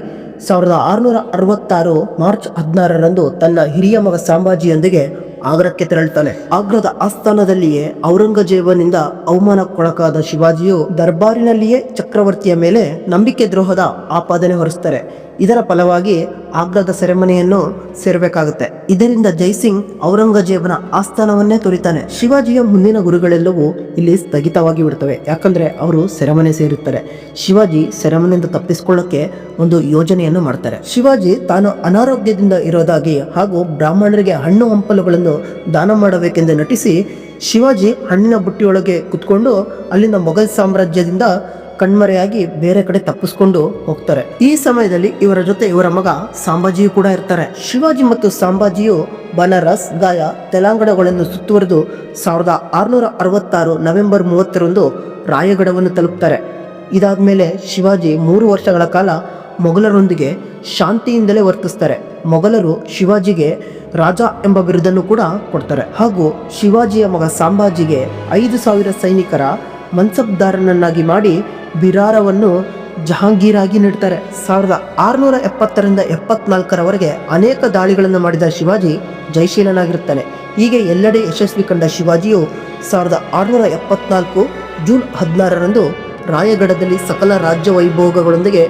ಸಾವಿರದ ಆರುನೂರ ಅರವತ್ತಾರು ಮಾರ್ಚ್ ಹದಿನಾರರಂದು ತನ್ನ ಹಿರಿಯ ಮಗ ಸಾಂಬಾಜಿಯೊಂದಿಗೆ ಆಗ್ರಕ್ಕೆ ತೆರಳುತ್ತಾನೆ. ಆಗ್ರದ ಆಸ್ಥಾನದಲ್ಲಿಯೇ ಔರಂಗಜೇಬನಿಂದ ಅವಮಾನಕ್ಕೊಳಕಾದ ಶಿವಾಜಿಯು ದರ್ಬಾರಿನಲ್ಲಿಯೇ ಚಕ್ರವರ್ತಿಯ ಮೇಲೆ ನಂಬಿಕೆ ದ್ರೋಹದ ಆಪಾದನೆ ಹೊರಿಸ್ತಾರೆ. ಇದರ ಫಲವಾಗಿ ಆಗ್ರಾದ ಸೆರೆಮನೆಯನ್ನು ಸೇರಬೇಕಾಗುತ್ತೆ. ಇದರಿಂದ ಜೈಸಿಂಗ್ ಔರಂಗಜೇಬನ ಆಸ್ಥಾನವನ್ನೇ ತೊರಿತಾನೆ. ಶಿವಾಜಿಯ ಮುಂದಿನ ಗುರುಗಳೆಲ್ಲವೂ ಇಲ್ಲಿ ಸ್ಥಗಿತವಾಗಿ ಬಿಡ್ತವೆ. ಯಾಕಂದ್ರೆ ಅವರು ಸೆರೆಮನೆ ಸೇರುತ್ತಾರೆ. ಶಿವಾಜಿ ಸೆರೆಮನೆಯಿಂದ ತಪ್ಪಿಸಿಕೊಳ್ಳಕ್ಕೆ ಒಂದು ಯೋಜನೆಯನ್ನು ಮಾಡ್ತಾರೆ. ಶಿವಾಜಿ ತಾನು ಅನಾರೋಗ್ಯದಿಂದ ಇರೋದಾಗಿ ಹಾಗೂ ಬ್ರಾಹ್ಮಣರಿಗೆ ಹಣ್ಣು ಹಂಪಲುಗಳನ್ನು ದಾನ ಮಾಡಬೇಕೆಂದು ನಟಿಸಿ ಶಿವಾಜಿ ಹಣ್ಣಿನ ಬುಟ್ಟಿಯೊಳಗೆ ಕುತ್ಕೊಂಡು ಅಲ್ಲಿಂದ ಮೊಘಲ್ ಸಾಮ್ರಾಜ್ಯದಿಂದ ಕಣ್ಮರೆಯಾಗಿ ಬೇರೆ ಕಡೆ ತಪ್ಪಿಸ್ಕೊಂಡು ಹೋಗ್ತಾರೆ. ಈ ಸಮಯದಲ್ಲಿ ಇವರ ಜೊತೆ ಇವರ ಮಗ ಸಾಂಬಾಜಿಯು ಕೂಡ ಇರ್ತಾರೆ. ಶಿವಾಜಿ ಮತ್ತು ಸಾಂಬಾಜಿಯು ಬನಾರಸ್, ಗಾಯ, ತೆಲಂಗಾಣಗಳನ್ನು ಸುತ್ತುವರೆದು ಸಾವಿರದ ಆರುನೂರ ಅರವತ್ತಾರು ನವೆಂಬರ್ ಮೂವತ್ತರಂದು ರಾಯಗಡವನ್ನು ತಲುಪ್ತಾರೆ. ಇದಾದ್ಮೇಲೆ ಶಿವಾಜಿ ಮೂರು ವರ್ಷಗಳ ಕಾಲ ಮೊಘಲರೊಂದಿಗೆ ಶಾಂತಿಯಿಂದಲೇ ವರ್ತಿಸ್ತಾರೆ. ಮೊಘಲರು ಶಿವಾಜಿಗೆ ರಾಜ ಎಂಬ ಬಿರುದನ್ನು ಕೂಡ ಕೊಡ್ತಾರೆ. ಹಾಗೂ ಶಿವಾಜಿಯ ಮಗ ಸಾಂಬಾಜಿಗೆ ಐದು ಸಾವಿರ ಸೈನಿಕರ ಮನ್ಸಬ್ದಾರನನ್ನಾಗಿ ಮಾಡಿ ಬಿರಾರವನ್ನು ಜಹಾಂಗೀರಾಗಿ ನೀಡ್ತಾರೆ. ಸಾವಿರದ ಆರುನೂರ ಎಪ್ಪತ್ತರಿಂದ ಎಪ್ಪತ್ನಾಲ್ಕರವರೆಗೆ ಅನೇಕ ದಾಳಿಗಳನ್ನು ಮಾಡಿದ ಶಿವಾಜಿ ಜಯಶೀಲನಾಗಿರುತ್ತಾನೆ. ಹೀಗೆ ಎಲ್ಲೆಡೆ ಯಶಸ್ವಿ ಕಂಡ ಶಿವಾಜಿಯು ಸಾವಿರದ ಆರುನೂರ ಎಪ್ಪತ್ನಾಲ್ಕು ಜೂನ್ ಹದಿನಾರರಂದು ರಾಯಗಢದಲ್ಲಿ ಸಕಲ ರಾಜ್ಯ ವೈಭೋಗಗಳೊಂದಿಗೆ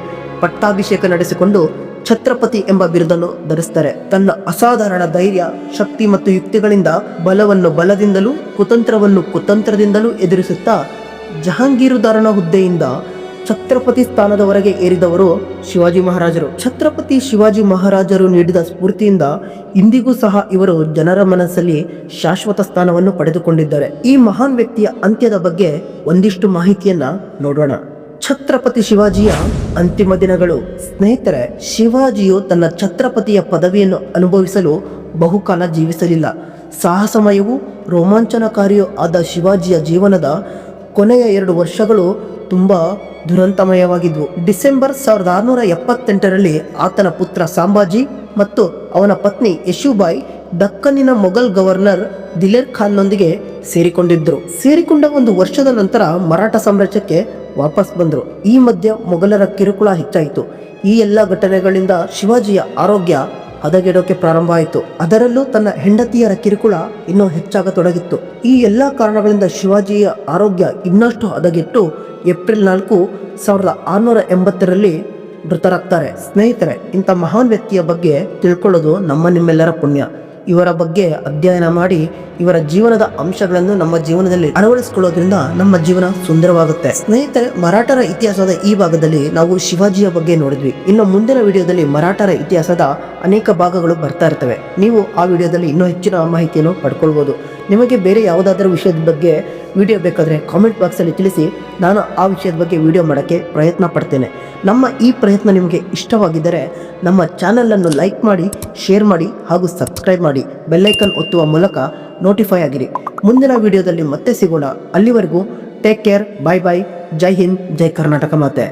ಪಟ್ಟಾಭಿಷೇಕ ನಡೆಸಿಕೊಂಡು ಛತ್ರಪತಿ ಎಂಬ ಬಿರುದನ್ನು ಧರಿಸ್ತಾರೆ. ತನ್ನ ಅಸಾಧಾರಣ ಧೈರ್ಯ, ಶಕ್ತಿ ಮತ್ತು ಯುಕ್ತಿಗಳಿಂದ ಬಲವನ್ನು ಬಲದಿಂದಲೂ ಕುತಂತ್ರವನ್ನು ಕುತಂತ್ರದಿಂದಲೂ ಎದುರಿಸುತ್ತಾ ಜಹಾಂಗೀರುದಾರನ ಹುದ್ದೆಯಿಂದ ಛತ್ರಪತಿ ಸ್ಥಾನದವರೆಗೆ ಏರಿದವರು ಶಿವಾಜಿ ಮಹಾರಾಜರು. ಛತ್ರಪತಿ ಶಿವಾಜಿ ಮಹಾರಾಜರು ನೀಡಿದ ಸ್ಫೂರ್ತಿಯಿಂದ ಇಂದಿಗೂ ಸಹ ಇವರು ಜನರ ಮನಸ್ಸಲ್ಲಿ ಶಾಶ್ವತ ಸ್ಥಾನವನ್ನು ಪಡೆದುಕೊಂಡಿದ್ದಾರೆ. ಈ ಮಹಾನ್ ವ್ಯಕ್ತಿಯ ಅಂತ್ಯದ ಬಗ್ಗೆ ಒಂದಿಷ್ಟು ಮಾಹಿತಿಯನ್ನ ನೋಡೋಣ. ಛತ್ರಪತಿ ಶಿವಾಜಿಯ ಅಂತಿಮ ದಿನಗಳು. ಸ್ನೇಹಿತರೆ, ಶಿವಾಜಿಯು ತನ್ನ ಛತ್ರಪತಿಯ ಪದವಿಯನ್ನು ಅನುಭವಿಸಲು ಬಹುಕಾಲ ಜೀವಿಸಲಿಲ್ಲ. ಸಾಹಸಮಯವೂ ರೋಮಾಂಚನಕಾರಿಯೂ ಆದ ಶಿವಾಜಿಯ ಜೀವನದ ಕೊನೆಯ ಎರಡು ವರ್ಷಗಳು ತುಂಬ ದುರಂತಮಯವಾಗಿದ್ವು. ಡಿಸೆಂಬರ್ ಸಾವಿರದ ಆರುನೂರ ಎಪ್ಪತ್ತೆಂಟರಲ್ಲಿ ಆತನ ಪುತ್ರ ಸಾಂಬಾಜಿ ಮತ್ತು ಅವನ ಪತ್ನಿ ಯಶುಬಾಯಿ ದಕ್ಕನ್ನಿನ ಮೊಘಲ್ ಗವರ್ನರ್ ದಿಲೇರ್ ಖಾನ್ನೊಂದಿಗೆ ಸೇರಿಕೊಂಡಿದ್ದರು. ಸೇರಿಕೊಂಡ ಒಂದು ವರ್ಷದ ನಂತರ ಮರಾಠ ಸಾಮ್ರಾಜ್ಯಕ್ಕೆ ವಾಪಸ್ ಬಂದರು. ಈ ಮಧ್ಯೆ ಮೊಘಲರ ಕಿರುಕುಳ ಹೆಚ್ಚಾಯಿತು. ಈ ಎಲ್ಲ ಘಟನೆಗಳಿಂದ ಶಿವಾಜಿಯ ಆರೋಗ್ಯ ಹದಗೆಡೋಕೆ ಪ್ರಾರಂಭ ಆಯಿತು. ಅದರಲ್ಲೂ ತನ್ನ ಹೆಂಡತಿಯರ ಕಿರುಕುಳ ಇನ್ನೂ ಹೆಚ್ಚಾಗತೊಡಗಿತ್ತು ಈ ಎಲ್ಲ ಕಾರಣಗಳಿಂದ ಶಿವಾಜಿಯ ಆರೋಗ್ಯ ಇನ್ನಷ್ಟು ಹದಗೆಟ್ಟು ಏಪ್ರಿಲ್ ನಾಲ್ಕು ಸಾವಿರದ ಆರುನೂರ ಎಂಬತ್ತರಲ್ಲಿ ಮೃತರಾಗ್ತಾರೆ. ಸ್ನೇಹಿತರೆ, ಇಂಥ ಮಹಾನ್ ವ್ಯಕ್ತಿಯ ಬಗ್ಗೆ ತಿಳ್ಕೊಳ್ಳೋದು ನಮ್ಮ ನಿಮ್ಮೆಲ್ಲರ ಪುಣ್ಯ. ಇವರ ಬಗ್ಗೆ ಅಧ್ಯಯನ ಮಾಡಿ ಇವರ ಜೀವನದ ಅಂಶಗಳನ್ನು ನಮ್ಮ ಜೀವನದಲ್ಲಿ ಅಳವಡಿಸಿಕೊಳ್ಳೋದ್ರಿಂದ ನಮ್ಮ ಜೀವನ ಸುಂದರವಾಗುತ್ತೆ. ಸ್ನೇಹಿತರೆ, ಮರಾಠರ ಇತಿಹಾಸದ ಈ ಭಾಗದಲ್ಲಿ ನಾವು ಶಿವಾಜಿಯ ಬಗ್ಗೆ ನೋಡಿದ್ವಿ. ಇನ್ನು ಮುಂದಿನ ವಿಡಿಯೋದಲ್ಲಿ ಮರಾಠರ ಇತಿಹಾಸದ ಅನೇಕ ಭಾಗಗಳು ಬರ್ತಾ ಇರ್ತವೆ. ನೀವು ಆ ವಿಡಿಯೋದಲ್ಲಿ ಇನ್ನೂ ಹೆಚ್ಚಿನ ಮಾಹಿತಿಯನ್ನು ಪಡ್ಕೊಳ್ಬೋದು. ನಿಮಗೆ ಬೇರೆ ಯಾವುದಾದ್ರೂ ವಿಷಯದ ಬಗ್ಗೆ ವಿಡಿಯೋ ಬೇಕಾದರೆ ಕಾಮೆಂಟ್ ಬಾಕ್ಸಲ್ಲಿ ತಿಳಿಸಿ, ನಾನು ಆ ವಿಷಯದ ಬಗ್ಗೆ ವಿಡಿಯೋ ಮಾಡೋಕ್ಕೆ ಪ್ರಯತ್ನ ಪಡ್ತೇನೆ. ನಮ್ಮ ಈ ಪ್ರಯತ್ನ ನಿಮಗೆ ಇಷ್ಟವಾಗಿದ್ದರೆ ನಮ್ಮ ಚಾನಲನ್ನು ಲೈಕ್ ಮಾಡಿ ಶೇರ್ ಮಾಡಿ ಹಾಗೂ ಸಬ್ಸ್ಕ್ರೈಬ್ ಮಾಡಿ. ಬೆಲ್ಲೈಕನ್ ಒತ್ತುವ ಮೂಲಕ ನೋಟಿಫೈ ಆಗಿರಿ. ಮುಂದಿನ ವಿಡಿಯೋದಲ್ಲಿ ಮತ್ತೆ ಸಿಗೋಣ. ಅಲ್ಲಿವರೆಗೂ take care bye bye Jai Hind, Jai Karnataka ಮಾತೆ.